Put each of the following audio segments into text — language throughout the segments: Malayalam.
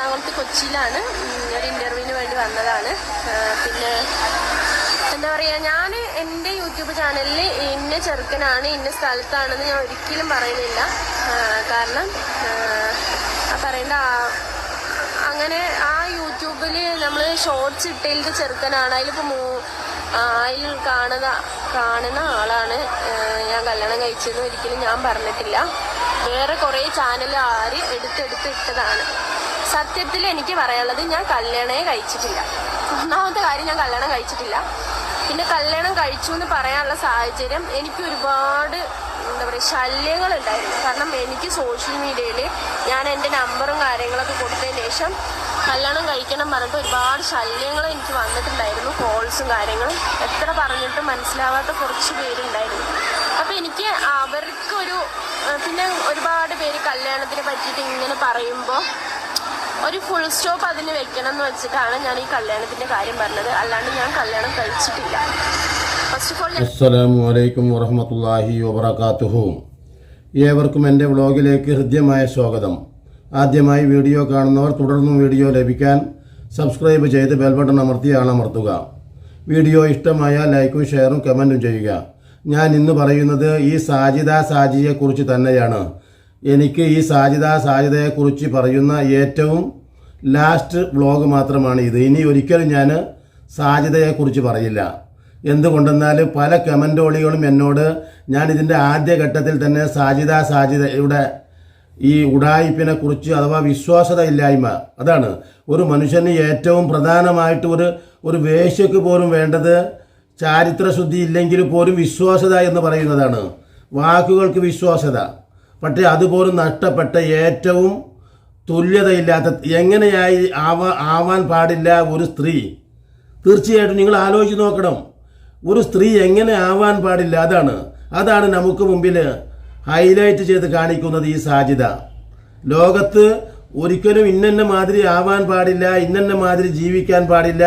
എറണാകുളത്ത് കൊച്ചിയിലാണ്. ഒരു ഇന്റർവ്യൂവിന് വേണ്ടി വന്നതാണ്. പിന്നെ എന്താ പറയാ ഞാൻ എന്റെ യൂട്യൂബ് ചാനലിൽ ഇന്ന ചെറുക്കനാണ് ഇന്ന സ്ഥലത്താണെന്ന് ഞാൻ ഒരിക്കലും പറയുന്നില്ല. കാരണം പറയേണ്ട അങ്ങനെ ആ യൂട്യൂബിൽ നമ്മൾ ഷോർട്സ് ഇട്ടതിലത്തെ ചെറുക്കനാണ്. അതിലിപ്പോൾ മൂ അതിൽ കാണുന്ന കാണുന്ന ആളാണ്. ഞാൻ കല്യാണം കഴിച്ചതെന്ന് ഒരിക്കലും ഞാൻ പറഞ്ഞിട്ടില്ല. വേറെ കുറേ ചാനൽ ആര് എടുത്തെടുത്ത് ഇട്ടതാണ്. സത്യത്തിൽ എനിക്ക് പറയാനുള്ളത് ഞാൻ കല്യാണമേ കഴിച്ചിട്ടില്ല. ഒന്നാമത്തെ കാര്യം ഞാൻ കല്യാണം കഴിച്ചിട്ടില്ല. പിന്നെ കല്യാണം കഴിച്ചു എന്ന് പറയാനുള്ള സാഹചര്യം എനിക്ക് ഒരുപാട് എന്താ പറയുക ശല്യങ്ങൾ ഉണ്ടായിരുന്നു. കാരണം എനിക്ക് സോഷ്യൽ മീഡിയയിൽ ഞാൻ എന്റെ നമ്പറും കാര്യങ്ങളൊക്കെ കൊടുത്തതിന് ശേഷം കല്യാണം കഴിക്കണം പറഞ്ഞിട്ട് ഒരുപാട് ശല്യങ്ങൾ എനിക്ക് വന്നിട്ടുണ്ടായിരുന്നു. കോൾസും കാര്യങ്ങളും എത്ര പറഞ്ഞിട്ടും മനസ്സിലാവാത്ത കുറച്ച് പേരുണ്ടായിരുന്നു. അപ്പം എനിക്ക് അവർക്കൊരു പിന്നെ ഒരുപാട് പേര് കല്യാണത്തിനെ പറ്റിയിട്ട് ഇങ്ങനെ പറയുമ്പോൾ ഒരു ഫുൾ സ്റ്റോപ്പ് അതിന് വെക്കണം എന്ന് വെച്ചിട്ടാണ് ഞാൻ ഈ കല്യാണത്തിന്റെ കാര്യം പറഞ്ഞത്. അല്ലാണ്ട് ഞാൻ കല്യാണം കഴിച്ചിട്ടില്ല. ഫസ്റ്റ് ഓഫ് ഓൾ അസ്സലാമു അലൈക്കും വബറകാതുഹു. ഏവർക്കും എന്റെ വ്ളോഗിലേക്ക് ഹൃദ്യമായ സ്വാഗതം. ആദ്യമായി വീഡിയോ കാണുന്നവർ തുടർന്നും വീഡിയോ ലഭിക്കാൻ സബ്സ്ക്രൈബ് ചെയ്ത് ബെൽബട്ടൺ അമർത്തി ആളമർത്തുക വീഡിയോ ഇഷ്ടമായ ലൈക്കും ഷെയറും കമന്റും ചെയ്യുക. ഞാൻ ഇന്ന് പറയുന്നത് ഈ സാജിദ സാജിയെക്കുറിച്ച് തന്നെയാണ്. എനിക്ക് ഈ സാജിദ സാജിദയെക്കുറിച്ച് പറയുന്ന ഏറ്റവും ലാസ്റ്റ് വ്ളോഗ് മാത്രമാണ് ഇത്. ഇനി ഒരിക്കലും ഞാൻ സാജിദയെക്കുറിച്ച് പറയില്ല. എന്തുകൊണ്ടെന്നാൽ പല കമന്റോളികളും എന്നോട് ഞാൻ ഇതിന്റെ ആദ്യഘട്ടത്തിൽ തന്നെ സാജിദ സാജിദയുടെ ഈ ഉടായിപ്പിനെ കുറിച്ച് അഥവാ വിശ്വാസത ഇല്ലായ്മ അതാണ്. ഒരു മനുഷ്യന് ഏറ്റവും പ്രധാനമായിട്ട് ഒരു ഒരു വേശ്യക്ക് പോലും വേണ്ടത് ചാരിത്രശുദ്ധി ഇല്ലെങ്കിൽ പോലും വിശ്വാസത എന്ന് പറയുന്നതാണ്. വാക്കുകൾക്ക് വിശ്വാസത. പക്ഷേ അതുപോലും നഷ്ടപ്പെട്ട ഏറ്റവും തുല്യതയില്ലാത്ത എങ്ങനെയായി ആവാ ആവാൻ പാടില്ല ഒരു സ്ത്രീ? തീർച്ചയായിട്ടും നിങ്ങൾ ആലോചിച്ച് നോക്കണം. ഒരു സ്ത്രീ എങ്ങനെ ആവാൻ പാടില്ല? അതാണ്. അതാണ് നമുക്ക് മുമ്പിൽ ഹൈലൈറ്റ് ചെയ്ത് കാണിക്കുന്നത് ഈ സാധ്യത. ലോകത്ത് ഒരിക്കലും ഇന്നെന്ന മാതിരി ആവാൻ പാടില്ല ഇന്നെന്ന മാതിരി ജീവിക്കാൻ പാടില്ല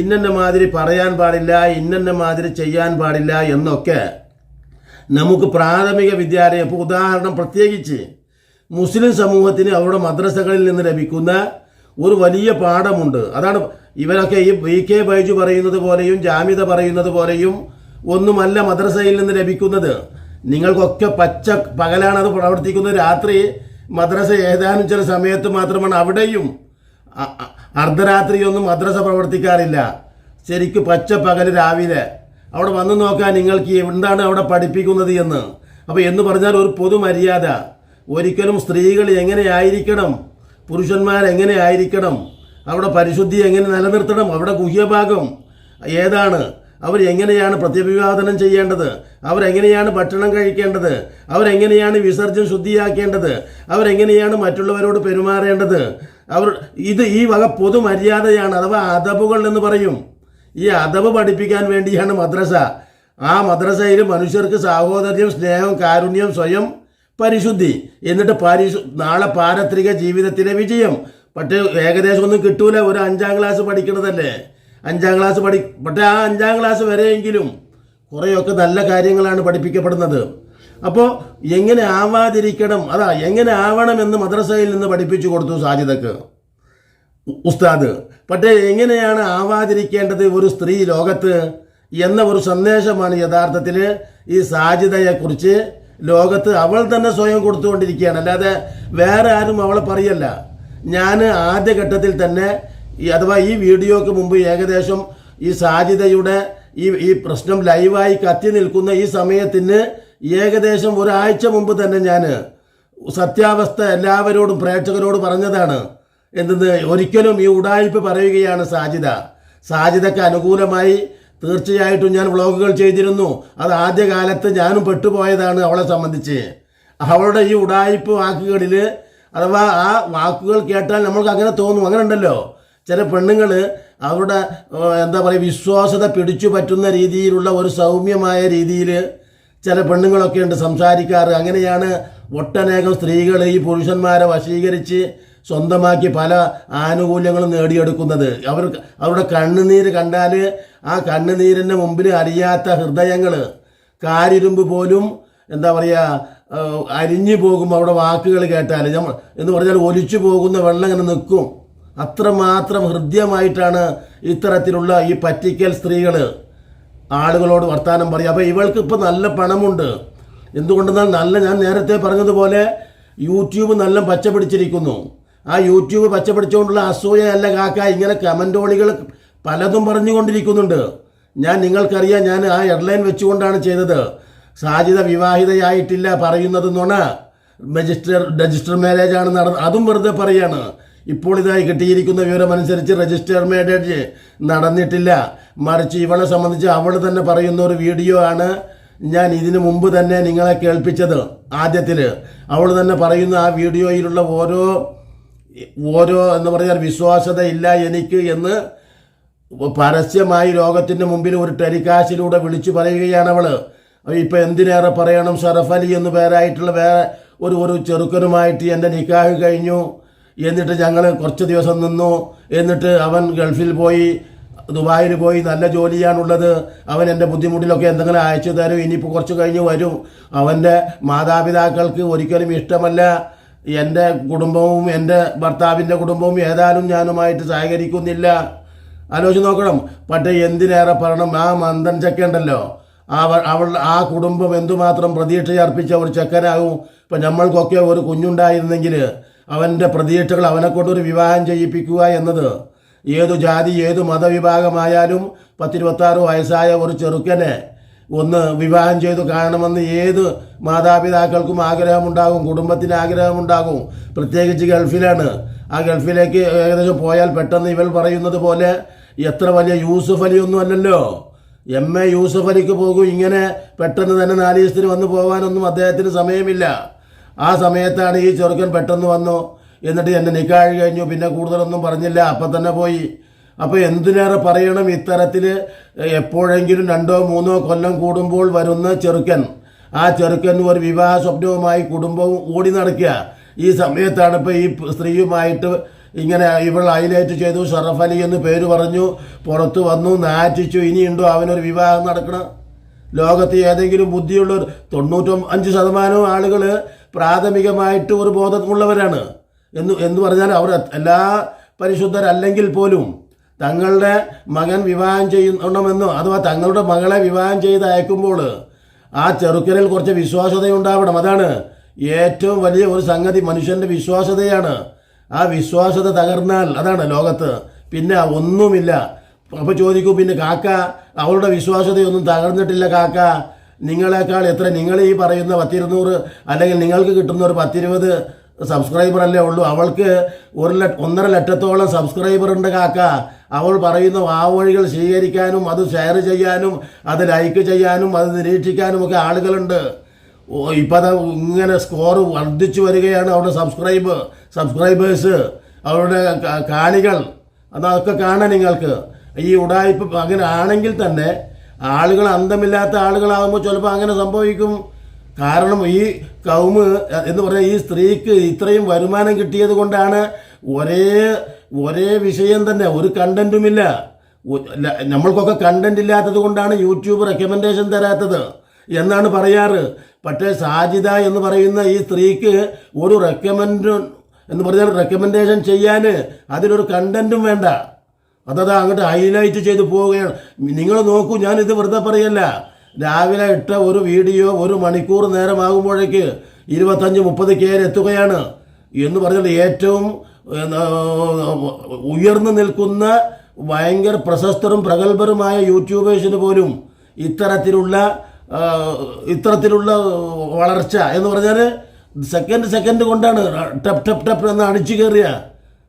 ഇന്നെന്ന മാതിരി പറയാൻ പാടില്ല ഇന്നെന്ന മാതിരി ചെയ്യാൻ പാടില്ല എന്നൊക്കെ നമുക്ക് പ്രാഥമിക വിദ്യാലയം ഇപ്പോൾ ഉദാഹരണം പ്രത്യേകിച്ച് മുസ്ലിം സമൂഹത്തിന് അവരുടെ മദ്രസകളിൽ നിന്ന് ലഭിക്കുന്ന ഒരു വലിയ പാഠമുണ്ട്. അതാണ് ഇവരൊക്കെ ഈ വി കെ ബൈജു പറയുന്നത് പോലെയും ജാമ്യത പറയുന്നത് പോലെയും ഒന്നുമല്ല മദ്രസയിൽ നിന്ന് ലഭിക്കുന്നത്. നിങ്ങൾക്കൊക്കെ പച്ച പകലാണ് അത് പ്രവർത്തിക്കുന്നത്. രാത്രി മദ്രസ ഏതാനും ചില സമയത്ത് മാത്രമാണ് അവിടെയും അർദ്ധരാത്രിയൊന്നും മദ്രസ പ്രവർത്തിക്കാറില്ല. ശരിക്കും പച്ച പകൽ രാവിലെ അവിടെ വന്ന് നോക്കാൻ നിങ്ങൾക്ക് എന്താണ് അവിടെ പഠിപ്പിക്കുന്നത് എന്ന്. അപ്പോൾ എന്ന് പറഞ്ഞാൽ ഒരു പൊതുമര്യാദ. ഒരിക്കലും സ്ത്രീകൾ എങ്ങനെയായിരിക്കണം പുരുഷന്മാർ എങ്ങനെ ആയിരിക്കണം? അവിടെ പരിശുദ്ധി എങ്ങനെ നിലനിർത്തണം? അവിടെ ഗുഹ്യഭാഗം ഏതാണ്? അവരെങ്ങനെയാണ് പ്രത്യഭിവാദനം ചെയ്യേണ്ടത്? അവരെങ്ങനെയാണ് ഭക്ഷണം കഴിക്കേണ്ടത്? അവരെങ്ങനെയാണ് വിസർജ്യം ശുദ്ധിയാക്കേണ്ടത്? അവരെങ്ങനെയാണ് മറ്റുള്ളവരോട് പെരുമാറേണ്ടത്? അവർ ഇത് ഈ വക പൊതുമര്യാദയാണ് അഥവാ അദബുകൾ എന്ന് പറയും. ഈ അഥവ് പഠിപ്പിക്കാൻ വേണ്ടിയാണ് മദ്രസ. ആ മദ്രസയിൽ മനുഷ്യർക്ക് സാഹോദര്യം സ്നേഹം കാരുണ്യം സ്വയം പരിശുദ്ധി. എന്നിട്ട് പരിശു നാളെ പാരത്രിക ജീവിതത്തിലെ വിജയം. പക്ഷേ ഏകദേശം ഒന്നും കിട്ടൂല ഒരു അഞ്ചാം ക്ലാസ് പഠിക്കണതല്ലേ? അഞ്ചാം ക്ലാസ് പഠി പക്ഷേ ആ അഞ്ചാം ക്ലാസ് വരെയെങ്കിലും കുറേയൊക്കെ നല്ല കാര്യങ്ങളാണ് പഠിപ്പിക്കപ്പെടുന്നത്. അപ്പോൾ എങ്ങനെ ആവാതിരിക്കണം? അതാ എങ്ങനെ ആവണമെന്ന് മദ്രസയിൽ നിന്ന് പഠിപ്പിച്ചു കൊടുത്തു സാജിദക്ക്. ഉസ്താദ് പക്ഷേ എങ്ങനെയാണ് ആവാതിരിക്കേണ്ടത് ഒരു സ്ത്രീ ലോകത്ത് എന്ന ഒരു സന്ദേശമാണ് യഥാർത്ഥത്തിൽ ഈ സാജിതയെക്കുറിച്ച് ലോകത്ത് അവൾ തന്നെ സ്വയം കൊടുത്തുകൊണ്ടിരിക്കുകയാണ്. അല്ലാതെ വേറെ ആരും അവളെ പറയല്ല. ഞാൻ ആദ്യഘട്ടത്തിൽ തന്നെ അഥവാ ഈ വീഡിയോക്ക് മുമ്പ് ഏകദേശം ഈ സാജിതയുടെ ഈ ഈ പ്രശ്നം ലൈവായി കത്തി നിൽക്കുന്ന ഈ സമയത്തിന് ഏകദേശം ഒരാഴ്ച മുമ്പ് തന്നെ ഞാൻ സത്യാവസ്ഥ എല്ലാവരോടും പ്രേക്ഷകരോട് പറഞ്ഞതാണ്. എന്തെന്ന് ഒരിക്കലും ഈ ഉടായ്പ പറയുകയാണ് സാജിദ. സാജിദക്ക് അനുകൂലമായി തീർച്ചയായിട്ടും ഞാൻ വ്ളോഗുകൾ ചെയ്തിരുന്നു. അത് ആദ്യകാലത്ത് ഞാനും പെട്ടുപോയതാണ് അവളെ സംബന്ധിച്ച്. അവളുടെ ഈ ഉടായ്പ വാക്കുകളിൽ അഥവാ ആ വാക്കുകൾ കേട്ടാൽ നമ്മൾക്ക് അങ്ങനെ തോന്നും. അങ്ങനെ ഉണ്ടല്ലോ. ചില പെണ്ണുങ്ങൾ അവരുടെ എന്താ പറയുക വിശ്വാസത പിടിച്ചു പറ്റുന്ന രീതിയിലുള്ള ഒരു സൗമ്യമായ രീതിയിൽ ചില പെണ്ണുങ്ങളൊക്കെ ഉണ്ട് സംസാരിക്കാറ്. അങ്ങനെയാണ് ഒട്ടനേകം സ്ത്രീകൾ ഈ പുരുഷന്മാരെ വശീകരിച്ച് സ്വന്തമാക്കി പല ആനുകൂല്യങ്ങളും നേടിയെടുക്കുന്നത്. അവർ അവരുടെ കണ്ണുനീര് കണ്ടാൽ ആ കണ്ണുനീരിന്റെ മുമ്പിൽ അറിയാത്ത ഹൃദയങ്ങൾ കാരിരുമ്പ് പോലും എന്താ പറയുക അരിഞ്ഞു പോകും അവിടെ വാക്കുകൾ കേട്ടാൽ നമ്മൾ എന്ന് പറഞ്ഞാൽ ഒലിച്ചു പോകുന്ന വെള്ളം ഇങ്ങനെ നിൽക്കും. അത്രമാത്രം ഹൃദ്യമായിട്ടാണ് ഇത്തരത്തിലുള്ള ഈ പറ്റിക്കൽ സ്ത്രീകൾ ആളുകളോട് വർത്തമാനം പറയും അപ്പോൾ ഇവൾക്ക് ഇപ്പോൾ നല്ല പണമുണ്ട്. എന്തുകൊണ്ടെന്നാൽ നല്ല ഞാൻ നേരത്തെ പറഞ്ഞതുപോലെ യൂട്യൂബ് നല്ല പച്ച പിടിച്ചിരിക്കുന്നു. ആ യൂട്യൂബ് പച്ച പിടിച്ചുകൊണ്ടുള്ള അസൂയയല്ല കാക്ക. ഇങ്ങനെ കമന്റോളികൾ പലതും പറഞ്ഞുകൊണ്ടിരിക്കുന്നുണ്ട്. ഞാൻ നിങ്ങൾക്കറിയാം ഞാൻ ആ എയർലൈൻ വെച്ചുകൊണ്ടാണ് ചെയ്തത്. സാജിത വിവാഹിതയായിട്ടില്ല പറയുന്നത് നുണ രജിസ്റ്റർ രജിസ്റ്റർ മാരേജ് ആണ് നടന്നത് അതും വെറുതെ പറയാണ്. ഇപ്പോൾ ഇതായി കിട്ടിയിരിക്കുന്ന വിവരമനുസരിച്ച് രജിസ്റ്റർ മാരേജ് നടന്നിട്ടില്ല. മറിച്ച് ഇവളെ സംബന്ധിച്ച് അവൾ തന്നെ പറയുന്ന ഒരു വീഡിയോ ആണ് ഞാൻ ഇതിനു മുമ്പ് തന്നെ നിങ്ങളെ കേൾപ്പിച്ചത് ആദ്യത്തിൽ അവൾ തന്നെ പറയുന്ന ആ വീഡിയോയിലുള്ള ഓരോ ഓരോ എന്ന് പറഞ്ഞാൽ വിശ്വാസത ഇല്ല എനിക്ക് എന്ന് പരസ്യമായി ലോകത്തിന്റെ മുമ്പിൽ ഒരു ടെലികാസ്റ്റിലൂടെ വിളിച്ചു പറയുകയാണ് അവൾ. ഇപ്പൊ എന്തിനേറെ പറയണം? ഷറഫലി എന്ന് പേരായിട്ടുള്ള വേറെ ഒരു ഒരു ചെറുക്കനുമായിട്ട് എന്റെ നിക്കാഹ് കഴിഞ്ഞു. എന്നിട്ട് ഞങ്ങൾ കുറച്ച് ദിവസം നിന്നു. എന്നിട്ട് അവൻ ഗൾഫിൽ പോയി ദുബായിൽ പോയി നല്ല ജോലിയാണുള്ളത്. അവൻ എന്റെ ബുദ്ധിമുട്ടിലൊക്കെ എന്തെങ്കിലും അയച്ചു തരും. ഇനിയിപ്പോൾ കുറച്ച് കഴിഞ്ഞ് വരും. അവന്റെ മാതാപിതാക്കൾക്ക് ഒരിക്കലും ഇഷ്ടമല്ല. എന്റെ കുടുംബവും എന്റെ ഭർത്താവിന്റെ കുടുംബവും ഏതായാലും ഞാനുമായിട്ട് സഹകരിക്കുന്നില്ല. ആലോചിച്ച് നോക്കണം. പക്ഷേ എന്തിനേറെ പറയണം ആ മന്ദൻ ചെക്കണ്ടല്ലോ അവൾ അവൾ ആ കുടുംബം എന്തുമാത്രം പ്രതീക്ഷ അർപ്പിച്ച ഒരു ചെക്കനാകും. ഇപ്പം നമ്മൾക്കൊക്കെ ഒരു കുഞ്ഞുണ്ടായിരുന്നെങ്കിൽ അവന്റെ പ്രതീക്ഷകൾ അവനെക്കൊണ്ട് ഒരു വിവാഹം ചെയ്യിപ്പിക്കുക എന്നത് ഏതു ജാതി ഏതു മതവിഭാഗമായാലും പത്തിരുപത്താറ് വയസ്സായ ഒരു ചെറുക്കനെ ഒന്ന് വിവാഹം ചെയ്തു കാണണമെന്ന് ഏത് മാതാപിതാക്കൾക്കും ആഗ്രഹമുണ്ടാകും കുടുംബത്തിന് ആഗ്രഹമുണ്ടാകും. പ്രത്യേകിച്ച് ഗൾഫിലാണ്. ആ ഗൾഫിലേക്ക് ഏകദേശം പോയാൽ പെട്ടെന്ന് ഇവൾ പറയുന്നത് പോലെ എത്ര വലിയ യൂസുഫ് അലി ഒന്നും അല്ലല്ലോ. എം എ യൂസുഫ് അലിക്ക് പോകും ഇങ്ങനെ പെട്ടെന്ന് തന്നെ നാല് ദിവസത്തിന് വന്ന് പോകാനൊന്നും അദ്ദേഹത്തിന് സമയമില്ല. ആ സമയത്താണ് ഈ ചെറുക്കൻ പെട്ടെന്ന് വന്നു. എന്നിട്ട് എന്നെ നിക്കാഴ് കഴിഞ്ഞു പിന്നെ കൂടുതലൊന്നും പറഞ്ഞില്ല. അപ്പം തന്നെ പോയി. അപ്പോൾ എന്തിനേറെ പറയണം ഇത്തരത്തിൽ എപ്പോഴെങ്കിലും രണ്ടോ മൂന്നോ കൊല്ലം കൂടുമ്പോൾ വരുന്ന ചെറുക്കൻ. ആ ചെറുക്കൻ ഒരു വിവാഹ സ്വപ്നവുമായി കുടുംബവും ഓടി നടക്കുക. ഈ സമയത്താണ് ഇപ്പോൾ ഈ സ്ത്രീയുമായിട്ട് ഇങ്ങനെ ഇവൾ ഹൈലൈറ്റ് ചെയ്തു ഷറഫ് അലി എന്ന് പേര് പറഞ്ഞു പുറത്ത് വന്നു നാറ്റിച്ചു ഇനിയുണ്ടോ അവനൊരു വിവാഹം നടക്കണം? ലോകത്ത് ഏതെങ്കിലും ബുദ്ധിയുള്ള ഒരു തൊണ്ണൂറ്റൊമ്പ അഞ്ച് ശതമാനവും ആളുകൾ പ്രാഥമികമായിട്ട് ഒരു ബോധമുള്ളവരാണ്. എന്ന് എന്ന് പറഞ്ഞാൽ അവർ എല്ലാ പരിശുദ്ധരല്ലെങ്കിൽ പോലും തങ്ങളുടെ മകൻ വിവാഹം ചെയ്യണമെന്നോ അഥവാ തങ്ങളുടെ മകളെ വിവാഹം ചെയ്ത് അയക്കുമ്പോൾ ആ ചെറുക്കനിൽ കുറച്ച് വിശ്വാസതയുണ്ടാവണം അതാണ് ഏറ്റവും വലിയ ഒരു സംഗതി. മനുഷ്യന്റെ വിശ്വാസതയാണ്. ആ വിശ്വാസത തകർന്നാൽ അതാണ് ലോകത്ത്. പിന്നെ ഒന്നുമില്ല. അപ്പോൾ ചോദിക്കൂ പിന്നെ കാക്ക അവളുടെ വിശ്വാസതയൊന്നും തകർന്നിട്ടില്ല കാക്ക. നിങ്ങളെക്കാൾ എത്ര? നിങ്ങൾ ഈ പറയുന്ന പത്തിരുന്നൂറ് അല്ലെങ്കിൽ നിങ്ങൾക്ക് കിട്ടുന്ന ഒരു പത്തിരുപത് സബ്സ്ക്രൈബർ അല്ലേ ഉള്ളൂ. അവൾക്ക് ഒരു ലക്ഷ ഒന്നര ലക്ഷത്തോളം സബ്സ്ക്രൈബർ ഉണ്ട് കാക്ക. അവൾ പറയുന്ന വാവഴികൾ സ്വീകരിക്കാനും അത് ഷെയർ ചെയ്യാനും അത് ലൈക്ക് ചെയ്യാനും അത് നിരീക്ഷിക്കാനും ഒക്കെ ആളുകളുണ്ട്. ഇപ്പം ഇങ്ങനെ സ്കോർ വർദ്ധിച്ചു വരികയാണ് അവരുടെ സബ്സ്ക്രൈബ് സബ്സ്ക്രൈബേഴ്സ് അവരുടെ കാണികൾ. അതൊക്കെ കാണാൻ നിങ്ങൾക്ക്. ഈ ഉടായ്പ അങ്ങനെ ആണെങ്കിൽ തന്നെ ആളുകൾ അന്തമില്ലാത്ത ആളുകളാകുമ്പോൾ ചിലപ്പോൾ അങ്ങനെ സംഭവിക്കും. കാരണം ഈ കൗമ് എന്ന് പറഞ്ഞാൽ ഈ സ്ത്രീക്ക് ഇത്രയും വരുമാനം കിട്ടിയത് കൊണ്ടാണ് ഒരേ ഒരേ വിഷയം തന്നെ ഒരു കണ്ടന്റുമില്ല. നമ്മൾക്കൊക്കെ കണ്ടന്റ് ഇല്ലാത്തത് കൊണ്ടാണ് യൂട്യൂബ് റെക്കമെൻഡേഷൻ തരാത്തത് എന്നാണ് പറയാറ്. പക്ഷേ സാജിദ എന്ന് പറയുന്ന ഈ സ്ത്രീക്ക് ഒരു റെക്കമെൻഡ് എന്ന് പറഞ്ഞാൽ റെക്കമെൻഡേഷൻ ചെയ്യാൻ അതിലൊരു കണ്ടന്റും വേണ്ട. അതത് അങ്ങോട്ട് ഹൈലൈറ്റ് ചെയ്ത് പോവുകയാണ്. നിങ്ങൾ നോക്കൂ ഞാനിത് വെറുതെ പറയല്ല. രാവിലെ ഇട്ട ഒരു വീഡിയോ ഒരു മണിക്കൂർ നേരമാകുമ്പോഴേക്ക് ഇരുപത്തഞ്ച് മുപ്പത് കേര് എത്തുകയാണ്. എന്ന് പറഞ്ഞാൽ ഏറ്റവും ഉയർന്നു നിൽക്കുന്ന ഭയങ്കര പ്രശസ്തരും പ്രഗത്ഭരുമായ യൂട്യൂബേഴ്സിന് പോലും ഇത്തരത്തിലുള്ള ഇത്തരത്തിലുള്ള വളർച്ച എന്ന് പറഞ്ഞാൽ സെക്കൻഡ് സെക്കൻഡ് കൊണ്ടാണ് ടപ്പ് ടപ്പ് ടപ്പ് എന്ന് അടിച്ചു കയറിയ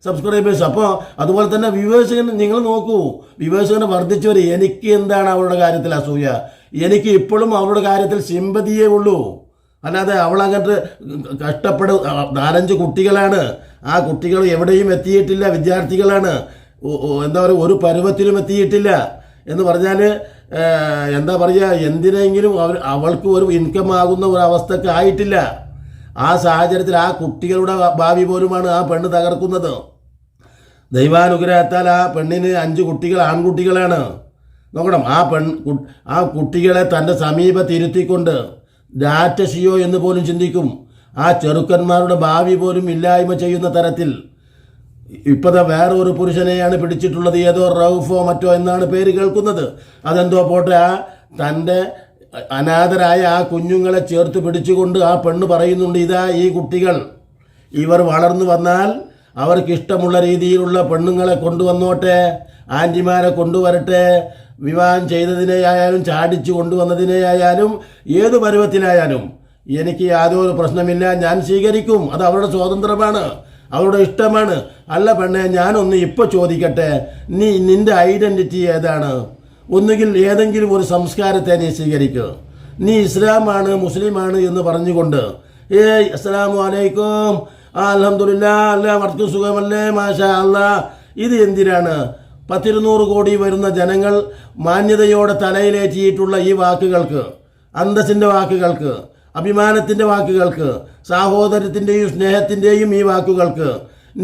സബ്സ്ക്രൈബേഴ്സ് അപ്പോൾ അതുപോലെ തന്നെ വിവേചകൻ നിങ്ങൾ നോക്കൂ. വ്യൂവേഴ്സ് ഇങ്ങനെ വർദ്ധിച്ചു വരും എനിക്ക് എന്താണ് അവളുടെ കാര്യത്തിൽ അസൂയ? എനിക്ക് ഇപ്പോഴും അവളുടെ കാര്യത്തിൽ സിമ്പതിയേ ഉള്ളൂ. അല്ലാതെ അവളങ്ങോട്ട് കഷ്ടപ്പെടും നാലഞ്ച് കുട്ടികളാണ്. ആ കുട്ടികൾ എവിടെയും എത്തിയിട്ടില്ല വിദ്യാർത്ഥികളാണ്. എന്താ പറയുക ഒരു പരുവത്തിലും എത്തിയിട്ടില്ല. എന്ന് പറഞ്ഞാൽ എന്താ പറയുക എന്തിനെങ്കിലും അവർ അവൾക്ക് ഒരു ഇൻകം ആകുന്ന ഒരു അവസ്ഥക്ക് ആയിട്ടില്ല. ആ സാഹചര്യത്തിൽ ആ കുട്ടികളുടെ ഭാവി പോലുമാണ് ആ പെണ്ണ് തകർക്കുന്നത്. ദൈവാനുഗ്രഹത്താൽ ആ പെണ്ണിന് അഞ്ച് കുട്ടികൾ ആൺകുട്ടികളാണ്. നോക്കണം ആ പെൺ ആ കുട്ടികളെ തന്റെ സമീപത്തിരുത്തിക്കൊണ്ട് ഡാറ്റഷിയോ എന്ന് പോലും ചിന്തിക്കും. ആ ചെറുക്കന്മാരുടെ ഭാവി പോലും ഇല്ലായ്മ ചെയ്യുന്ന തരത്തിൽ. ഇപ്പോഴത്തെ വേറെ ഒരു പുരുഷനെയാണ് പിടിച്ചിട്ടുള്ളത്. ഏതോ റൗഫോ മറ്റോ എന്നാണ് പേര് കേൾക്കുന്നത്. അതെന്തോ പോട്ടെ ആ തന്റെ അനാഥരായ ആ കുഞ്ഞുങ്ങളെ ചേർത്ത് പിടിച്ചുകൊണ്ട് ആ പെണ്ണ് പറയുന്നുണ്ട് ഇതാ ഈ കുട്ടികൾ. ഇവർ വളർന്നു വന്നാൽ അവർക്ക് ഇഷ്ടമുള്ള രീതിയിലുള്ള പെണ്ണുങ്ങളെ കൊണ്ടുവന്നോട്ടെ ആന്റിമാരെ കൊണ്ടുവരട്ടെ വിവാഹം ചെയ്തതിനെയായാലും ചാടിച്ചു കൊണ്ടുവന്നതിനെയായാലും ഏത് പരുവത്തിലായാലും എനിക്ക് യാതൊരു പ്രശ്നമില്ല. ഞാൻ സ്വീകരിക്കും. അത് അവരുടെ സ്വാതന്ത്ര്യമാണ്. അവരുടെ ഇഷ്ടമാണ്. അല്ല പെണ്ണെ ഞാനൊന്ന് ഇപ്പോൾ ചോദിക്കട്ടെ. നീ നിന്റെ ഐഡന്റിറ്റി ഏതാണ്? ഒന്നുകിൽ ഏതെങ്കിലും ഒരു സംസ്കാരത്തെ നീ സ്വീകരിക്കുക നീ ഇസ്ലാമാണ് മുസ്ലിമാണ് എന്ന് പറഞ്ഞുകൊണ്ട് ഏയ് അസ്സലാമു അലൈക്കും. ആ അലഹമുല്ല അല്ല അവർക്ക് സുഖമല്ലേ? മാഷാ അല്ല ഇത് എന്തിനാണ്? പത്തിരുന്നൂറ് കോടി വരുന്ന ജനങ്ങൾ മാന്യതയോടെ തലയിലേറ്റിയിട്ടുള്ള ഈ വാക്കുകൾക്ക് അന്തസ്സിന്റെ വാക്കുകൾക്ക് അഭിമാനത്തിന്റെ വാക്കുകൾക്ക് സാഹോദര്യത്തിന്റെയും സ്നേഹത്തിന്റെയും ഈ വാക്കുകൾക്ക്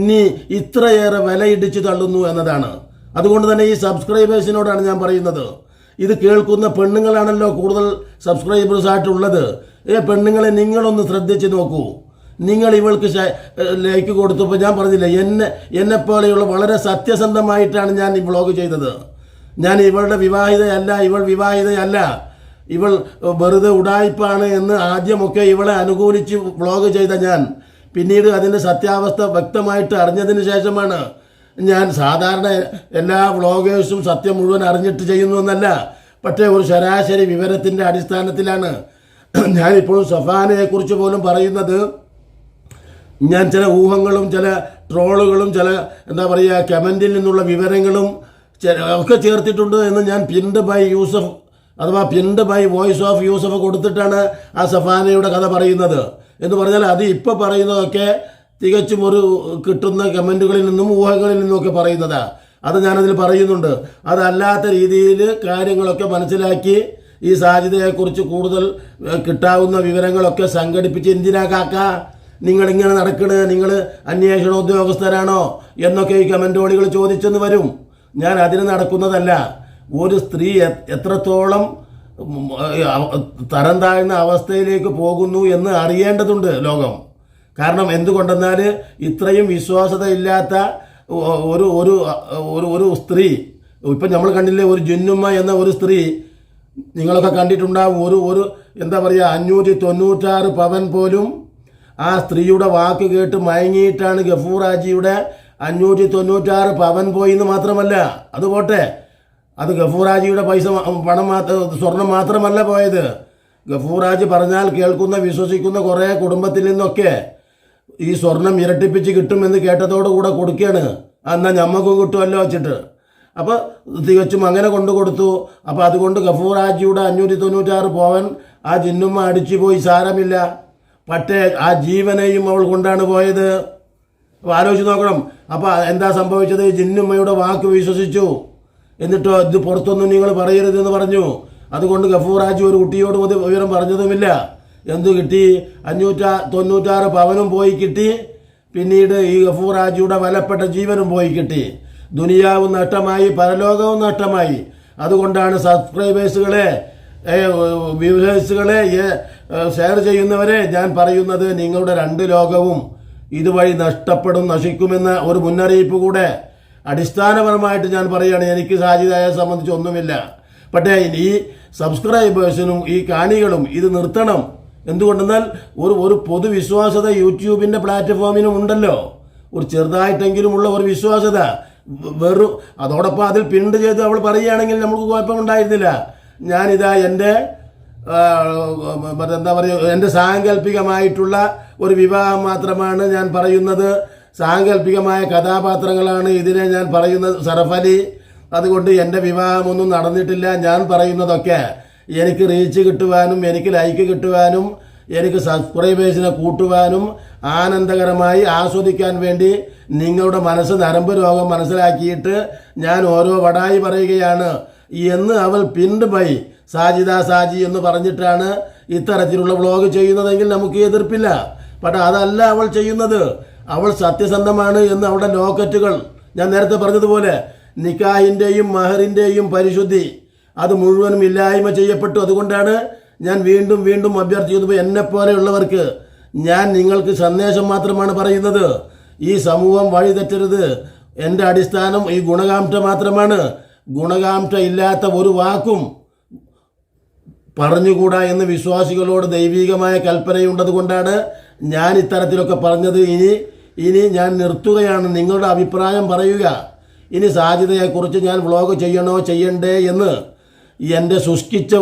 നീ ഇത്രയേറെ വിലയിടിച്ചു തള്ളുന്നു എന്നതാണ്. അതുകൊണ്ട് തന്നെ ഈ സബ്സ്ക്രൈബേഴ്സിനോടാണ് ഞാൻ പറയുന്നത്. ഇത് കേൾക്കുന്ന പെണ്ണുങ്ങളാണല്ലോ കൂടുതൽ സബ്സ്ക്രൈബേഴ്സായിട്ടുള്ളത്. ഏ പെണ്ണുങ്ങളെ നിങ്ങളൊന്ന് ശ്രദ്ധിച്ച് നോക്കൂ. നിങ്ങൾ ഇവൾക്ക് ലൈക്ക് കൊടുത്തപ്പോൾ ഞാൻ പറഞ്ഞില്ല എന്നെ എന്നെപ്പോലെയുള്ള വളരെ സത്യസന്ധമായിട്ടാണ് ഞാൻ ഈ വ്ളോഗ് ചെയ്തത്. ഞാൻ ഇവളുടെ വിവാഹിതയല്ല ഇവൾ വിവാഹിതയല്ല. ഇവൾ വെറുതെ ഉടായ്പാണ് എന്ന് ആദ്യമൊക്കെ ഇവളെ അനുകൂലിച്ച് വ്ളോഗ് ചെയ്ത ഞാൻ. പിന്നീട് അതിന്റെ സത്യാവസ്ഥ വ്യക്തമായിട്ട് അറിഞ്ഞതിന് ശേഷമാണ് ഞാൻ സാധാരണ എല്ലാ വ്ളോഗേഴ്സും സത്യം മുഴുവൻ അറിഞ്ഞിട്ട് ചെയ്യുന്നു എന്നല്ല പക്ഷേ ഒരു ശരാശരി വിവരത്തിന്റെ അടിസ്ഥാനത്തിലാണ്. ഞാനിപ്പോഴും സഫാനയെക്കുറിച്ച് പോലും പറയുന്നത് ഞാൻ ചില ഊഹങ്ങളും ചില ട്രോളുകളും ചില എന്താ പറയുക കമന്റിൽ നിന്നുള്ള വിവരങ്ങളും ഒക്കെ ചേർത്തിട്ടുണ്ട് എന്ന് ഞാൻ പിൻഡ് ബൈ യൂസഫ് അഥവാ penned by voice of Yusuf കൊടുത്തിട്ടാണ് ആ സഫാനയുടെ കഥ പറയുന്നത്. എന്ന് പറഞ്ഞാൽ അത് ഇപ്പോൾ പറയുന്നതൊക്കെ തികച്ചും ഒരു കിട്ടുന്ന കമന്റുകളിൽ നിന്നും ഊഹങ്ങളിൽ നിന്നുമൊക്കെ പറയുന്നതാണ് അത് ഞാനതിൽ പറയുന്നുണ്ട്. അതല്ലാത്ത രീതിയിൽ കാര്യങ്ങളൊക്കെ മനസ്സിലാക്കി ഈ സാധ്യതയെക്കുറിച്ച് കൂടുതൽ കിട്ടാവുന്ന വിവരങ്ങളൊക്കെ സംഘടിപ്പിച്ച് എന്തിനാ കാക്ക? നിങ്ങളിങ്ങനെ നടക്കണ് നിങ്ങൾ അന്വേഷണ ഉദ്യോഗസ്ഥരാണോ എന്നൊക്കെ ഈ കമന്റോളികൾ ചോദിച്ചെന്ന് വരും. ഞാൻ അതിന് നടക്കുന്നതല്ല. ഒരു സ്ത്രീ എത്രത്തോളം തരം താഴ്ന്ന അവസ്ഥയിലേക്ക് പോകുന്നു എന്ന് അറിയേണ്ടതുണ്ട് ലോകം. കാരണം എന്തുകൊണ്ടെന്നാൽ ഇത്രയും വിശ്വാസത ഇല്ലാത്ത ഒരു ഒരു ഒരു ഒരു സ്ത്രീ ഇപ്പം നമ്മൾ കണ്ടില്ലേ ഒരു ജുന്നുമ്മ എന്ന ഒരു സ്ത്രീ നിങ്ങളൊക്കെ കണ്ടിട്ടുണ്ടാവും. ഒരു ഒരു എന്താ പറയുക അഞ്ഞൂറ്റി തൊണ്ണൂറ്റാറ് പവൻ പോലും ആ സ്ത്രീയുടെ വാക്ക് കേട്ട് മയങ്ങിയിട്ടാണ് ഗഫൂറാജിയുടെ അഞ്ഞൂറ്റി തൊണ്ണൂറ്റാറ് പവൻ പോയി എന്ന് മാത്രമല്ല. അത് പോട്ടെ. അത് ഗഫൂറാജിയുടെ പൈസ പണം മാത്രം സ്വർണം മാത്രമല്ല പോയത്. ഗഫൂറാജ് പറഞ്ഞാൽ കേൾക്കുന്ന വിശ്വസിക്കുന്ന കുറേ കുടുംബത്തിൽ നിന്നൊക്കെ ഈ സ്വർണം ഇരട്ടിപ്പിച്ച് കിട്ടുമെന്ന് കേട്ടതോടുകൂടെ കൊടുക്കുകയാണ്. എന്നാൽ ഞമ്മക്കും കിട്ടുമല്ലോ വെച്ചിട്ട്. അപ്പോൾ തികച്ചും അങ്ങനെ കൊണ്ടു കൊടുത്തു. അപ്പോൾ അതുകൊണ്ട് ഗഫൂറാജിയുടെ അഞ്ഞൂറ്റി തൊണ്ണൂറ്റാറ് പോവൻ ആ ജിന്നുമ്മ അടിച്ചു പോയി സാരമില്ല. പക്ഷേ ആ ജീവനെയും അവൾ കൊണ്ടാണ് പോയത്. അപ്പോൾ ആലോചിച്ച് നോക്കണം. അപ്പോൾ എന്താ സംഭവിച്ചത്? ജിന്നുമ്മയുടെ വാക്ക് വിശ്വസിച്ചു. എന്നിട്ടോ ഇത് പുറത്തൊന്നും നിങ്ങൾ പറയരുതെന്ന് പറഞ്ഞു. അതുകൊണ്ട് ഗഫൂറാജി ഒരു കുട്ടിയോട് ഒരു വിവരം പറഞ്ഞതുമില്ല. എന്തു കിട്ടി? അഞ്ഞൂറ്റാ തൊണ്ണൂറ്റാറ് പവനും പോയി കിട്ടി. പിന്നീട് ഈ ഗഫൂറാജിയുടെ വലപ്പെട്ട ജീവനും പോയി കിട്ടി. ദുനിയാവും നഷ്ടമായി പരലോകവും നഷ്ടമായി. അതുകൊണ്ടാണ് സബ്സ്ക്രൈബേഴ്സുകളെ വ്യൂവേഴ്സുകളെ ഷെയർ ചെയ്യുന്നവരെ ഞാൻ പറയുന്നത് നിങ്ങളുടെ രണ്ട് ലോകവും ഇതുവഴി നഷ്ടപ്പെടും നശിക്കുമെന്ന ഒരു മുന്നറിയിപ്പ് കൂടെ അടിസ്ഥാനപരമായിട്ട് ഞാൻ പറയുകയാണ്. എനിക്ക് സാജിദായെ സംബന്ധിച്ച് ഒന്നുമില്ല. പക്ഷേ ഈ സബ്സ്ക്രൈബേഴ്സിനും ഈ കാണികളും ഇത് നിർത്തണം. എന്തുകൊണ്ടെന്നാൽ ഒരു ഒരു പൊതുവിശ്വാസത യൂട്യൂബിന്റെ പ്ലാറ്റ്ഫോമിനും ഉണ്ടല്ലോ. ഒരു ചെറുതായിട്ടെങ്കിലും ഉള്ള ഒരു വിശ്വാസത. വെറും അതോടൊപ്പം അതിൽ പിണ്ട് ചെയ്ത് അവൾ പറയുകയാണെങ്കിൽ നമുക്ക് കുഴപ്പമുണ്ടായിരുന്നില്ല. ഞാനിതാ എന്റെ എന്താ പറയുക എന്റെ സാങ്കല്പികമായിട്ടുള്ള ഒരു വിവാഹം മാത്രമാണ് ഞാൻ പറയുന്നത്. സാങ്കല്പികമായ കഥാപാത്രങ്ങളാണ് ഇതിനെ ഞാൻ പറയുന്നത് സറഫലി അതുകൊണ്ട് എന്റെ വിവാഹമൊന്നും നടന്നിട്ടില്ല. ഞാൻ പറയുന്നതൊക്കെ എനിക്ക് റീച്ച് കിട്ടുവാനും എനിക്ക് ലൈക്ക് കിട്ടുവാനും എനിക്ക് സബ്സ്ക്രൈബേഴ്സിനെ കൂട്ടുവാനും ആനന്ദകരമായി ആസ്വദിക്കാൻ വേണ്ടി നിങ്ങളുടെ മനസ്സ് നരമ്പ് രോഗം മനസ്സിലാക്കിയിട്ട് ഞാൻ ഓരോ വടായി പറയുകയാണ്. എന്ന് അവൾ പിൻഡ് ബൈ സാജിദ സാജി എന്ന് പറഞ്ഞിട്ടാണ് ഇത്തരത്തിലുള്ള വ്ളോഗ് ചെയ്യുന്നതെങ്കിൽ നമുക്ക് എതിർപ്പില്ല. പക്ഷെ അതല്ല അവൾ ചെയ്യുന്നത്. അവൾ സത്യസന്ധമാണ് എന്ന് അവളുടെ ലോക്കറ്റുകൾ. ഞാൻ നേരത്തെ പറഞ്ഞതുപോലെ നിക്കാഹിന്റെയും മഹറിന്റെയും പരിശുദ്ധി അത് മുഴുവനും ഇല്ലായ്മ ചെയ്യപ്പെട്ടു. അതുകൊണ്ടാണ് ഞാൻ വീണ്ടും വീണ്ടും അഭ്യർത്ഥിക്കുന്നത് എന്നെപ്പോലെയുള്ളവർക്ക് ഞാൻ നിങ്ങൾക്ക് സന്ദേശം മാത്രമാണ് പറയുന്നത്. ഈ സമൂഹം വഴിതെറ്റരുത്. എന്റെ അടിസ്ഥാനം ഈ ഗുണകാംക്ഷ മാത്രമാണ്. ഗുണകാംക്ഷ ഇല്ലാത്ത ഒരു വാക്കും പറഞ്ഞുകൂടാ എന്ന് വിശ്വാസികളോട് ദൈവികമായ കൽപ്പനയുണ്ടത് കൊണ്ടാണ് ഞാൻ ഇത്തരത്തിലൊക്കെ പറഞ്ഞത്. ഇനി ഇനി ഞാൻ നിർത്തുകയാണ്. നിങ്ങളുടെ അഭിപ്രായം പറയുക. ഇനി സാധ്യതയെക്കുറിച്ച് ഞാൻ വ്ളോഗ് ചെയ്യണോ ചെയ്യണ്ടേ എന്ന് എന്റെ ശുഷ്കിച്ച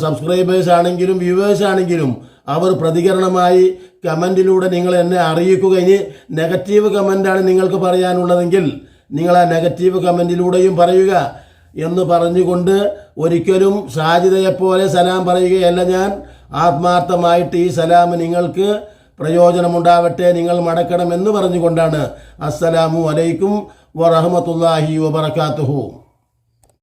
സബ്സ്ക്രൈബേഴ്സ് ആണെങ്കിലും വ്യൂവേഴ്സ് ആണെങ്കിലും അവർ പ്രതികരണമായി കമന്റിലൂടെ നിങ്ങൾ എന്നെ അറിയിക്കുക. ഇനി നെഗറ്റീവ് കമന്റാണ് നിങ്ങൾക്ക് പറയാനുള്ളതെങ്കിൽ നിങ്ങൾ ആ നെഗറ്റീവ് കമന്റിലൂടെയും പറയുക എന്ന് പറഞ്ഞുകൊണ്ട് ഒരിക്കലും സാജിതയെപ്പോലെ സലാം പറയുകയല്ല ഞാൻ. ആത്മാർത്ഥമായിട്ട് ഈ സലാം നിങ്ങൾക്ക് പ്രയോജനമുണ്ടാവട്ടെ നിങ്ങൾ മടക്കണം എന്ന് പറഞ്ഞുകൊണ്ടാണ്. അസ്സലാമു അലൈക്കും വറഹമത്തല്ലാഹി വബർക്കാത്തുഹു